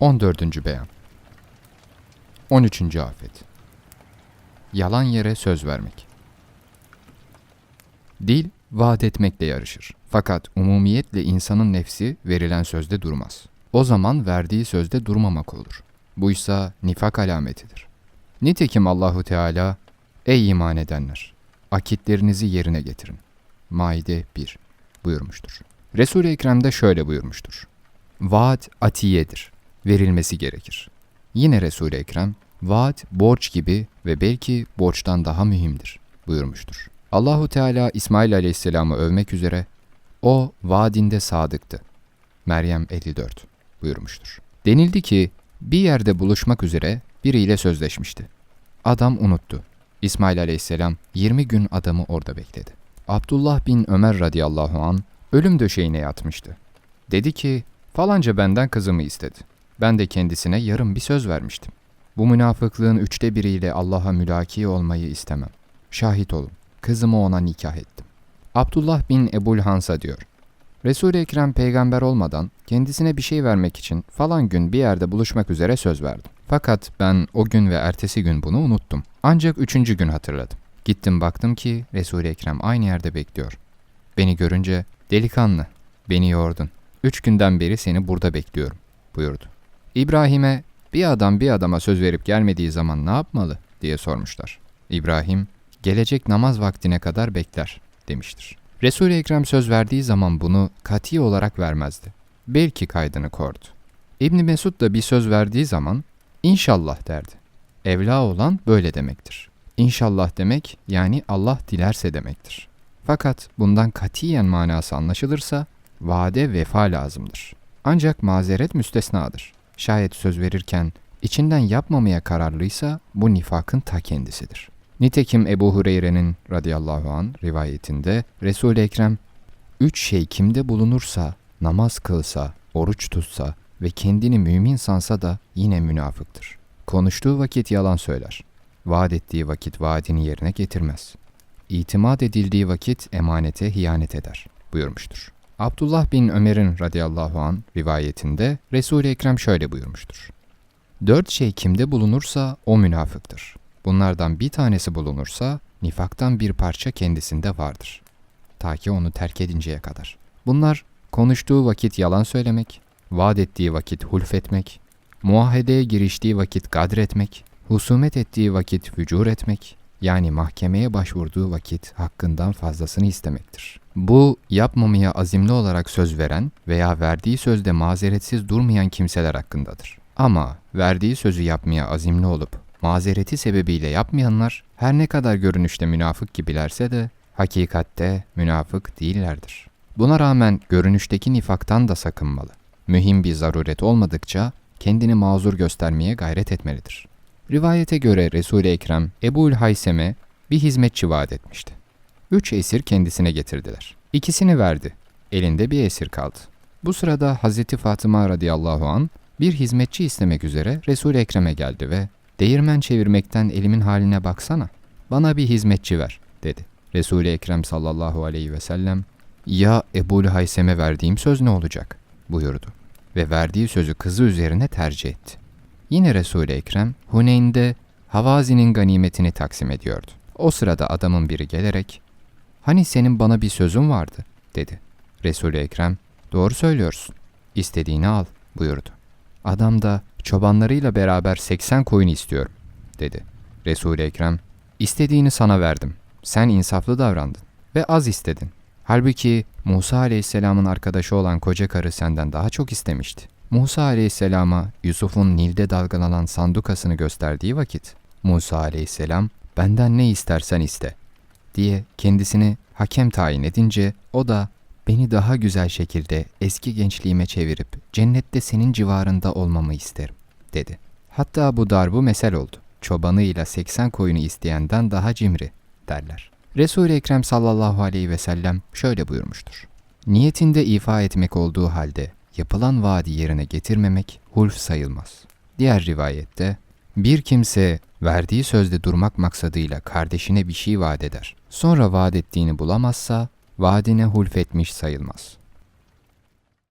14. Beyan 13. Afet Yalan yere söz vermek Dil, vaat etmekle yarışır. Fakat umumiyetle insanın nefsi verilen sözde durmaz. O zaman verdiği sözde durmamak olur. Bu ise nifak alametidir. Nitekim Allahu Teala, Ey iman edenler! Akitlerinizi yerine getirin. Maide 1 buyurmuştur. Resul-i Ekrem de şöyle buyurmuştur. Vaat atiyedir. Verilmesi gerekir. Yine Resul-i Ekrem, vaat borç gibi ve belki borçtan daha mühimdir buyurmuştur. Allahu Teala İsmail Aleyhisselam'ı övmek üzere o vaadinde sadıktı. Meryem 54 buyurmuştur. Denildi ki bir yerde buluşmak üzere biriyle sözleşmişti. Adam unuttu. İsmail Aleyhisselam 20 gün adamı orada bekledi. Abdullah bin Ömer radıyallahu an ölüm döşeğine yatmıştı. Dedi ki falanca benden kızımı istedi. Ben de kendisine yarım bir söz vermiştim. Bu münafıklığın üçte biriyle Allah'a mülaki olmayı istemem. Şahit olun. Kızımı ona nikah ettim. Abdullah bin Ebul Hansa diyor. Resul-i Ekrem peygamber olmadan kendisine bir şey vermek için falan gün bir yerde buluşmak üzere söz verdim. Fakat ben o gün ve ertesi gün bunu unuttum. Ancak üçüncü gün hatırladım. Gittim baktım ki Resul-i Ekrem aynı yerde bekliyor. Beni görünce delikanlı beni yordun. Üç günden beri seni burada bekliyorum buyurdu. İbrahim'e bir adam bir adama söz verip gelmediği zaman ne yapmalı diye sormuşlar. İbrahim gelecek namaz vaktine kadar bekler demiştir. Resul-i Ekrem söz verdiği zaman bunu kati olarak vermezdi. Belki kaydını kordu. İbni Mesud da bir söz verdiği zaman inşallah derdi. Evla olan böyle demektir. İnşallah demek yani Allah dilerse demektir. Fakat bundan katiyen manası anlaşılırsa vade vefa lazımdır. Ancak mazeret müstesnadır. Şayet söz verirken içinden yapmamaya kararlıysa bu nifakın ta kendisidir. Nitekim Ebu Hureyre'nin radıyallahu an rivayetinde Resul-i Ekrem üç şey kimde bulunursa, namaz kılsa, oruç tutsa ve kendini mümin sansa da yine münafıktır. Konuştuğu vakit yalan söyler. Vaat ettiği vakit vaadini yerine getirmez. İtimat edildiği vakit emanete hiyanet eder buyurmuştur. Abdullah bin Ömer'in radıyallahu an rivayetinde Resul-i Ekrem şöyle buyurmuştur. Dört şey kimde bulunursa o münafıktır. Bunlardan bir tanesi bulunursa nifaktan bir parça kendisinde vardır. Ta ki onu terk edinceye kadar. Bunlar konuştuğu vakit yalan söylemek, vaat ettiği vakit hulfetmek, muahedeye giriştiği vakit gadretmek, husumet ettiği vakit fücur etmek, yani mahkemeye başvurduğu vakit hakkından fazlasını istemektir. Bu yapmamaya azimli olarak söz veren veya verdiği sözde mazeretsiz durmayan kimseler hakkındadır. Ama verdiği sözü yapmaya azimli olup mazereti sebebiyle yapmayanlar her ne kadar görünüşte münafık gibilerse de hakikatte münafık değillerdir. Buna rağmen görünüşteki nifaktan da sakınmalı. Mühim bir zaruret olmadıkça kendini mazur göstermeye gayret etmelidir. Rivayete göre Resul-i Ekrem Ebu'l Haysem'e bir hizmetçi vaat etmişti. Üç esir kendisine getirdiler. İkisini verdi. Elinde bir esir kaldı. Bu sırada Hazreti Fatıma radıyallahu an bir hizmetçi istemek üzere Resul-i Ekrem'e geldi ve Değirmen çevirmekten elimin haline baksana. Bana bir hizmetçi ver, dedi. Resul-i Ekrem sallallahu aleyhi ve sellem, ya Ebu'l Haysem'e verdiğim söz ne olacak? buyurdu. Ve verdiği sözü kızı üzerine tercih etti. Yine Resul-i Ekrem, Huneyn'de Havazi'nin ganimetini taksim ediyordu. O sırada adamın biri gelerek, hani senin bana bir sözün vardı, dedi. Resul-i Ekrem, doğru söylüyorsun, istediğini al, buyurdu. Adam da çobanlarıyla beraber 80 koyun istiyorum, dedi. Resul-i Ekrem, istediğini sana verdim. Sen insaflı davrandın ve az istedin. Halbuki Musa aleyhisselamın arkadaşı olan koca karı senden daha çok istemişti. Musa aleyhisselama Yusuf'un Nil'de dalgalanan sandukasını gösterdiği vakit, Musa aleyhisselam benden ne istersen iste diye kendisini hakem tayin edince o da beni daha güzel şekilde eski gençliğime çevirip cennette senin civarında olmamı isterim dedi. Hatta bu darbu mesel oldu. Çobanıyla 80 koyunu isteyenden daha cimri derler. Resul-i Ekrem sallallahu aleyhi ve sellem şöyle buyurmuştur. Niyetinde ifa etmek olduğu halde yapılan vaadi yerine getirmemek hulf sayılmaz. Diğer rivayette bir kimse verdiği sözde durmak maksadıyla kardeşine bir şey vaat eder. Sonra vaat ettiğini bulamazsa vaadine hulfetmiş sayılmaz.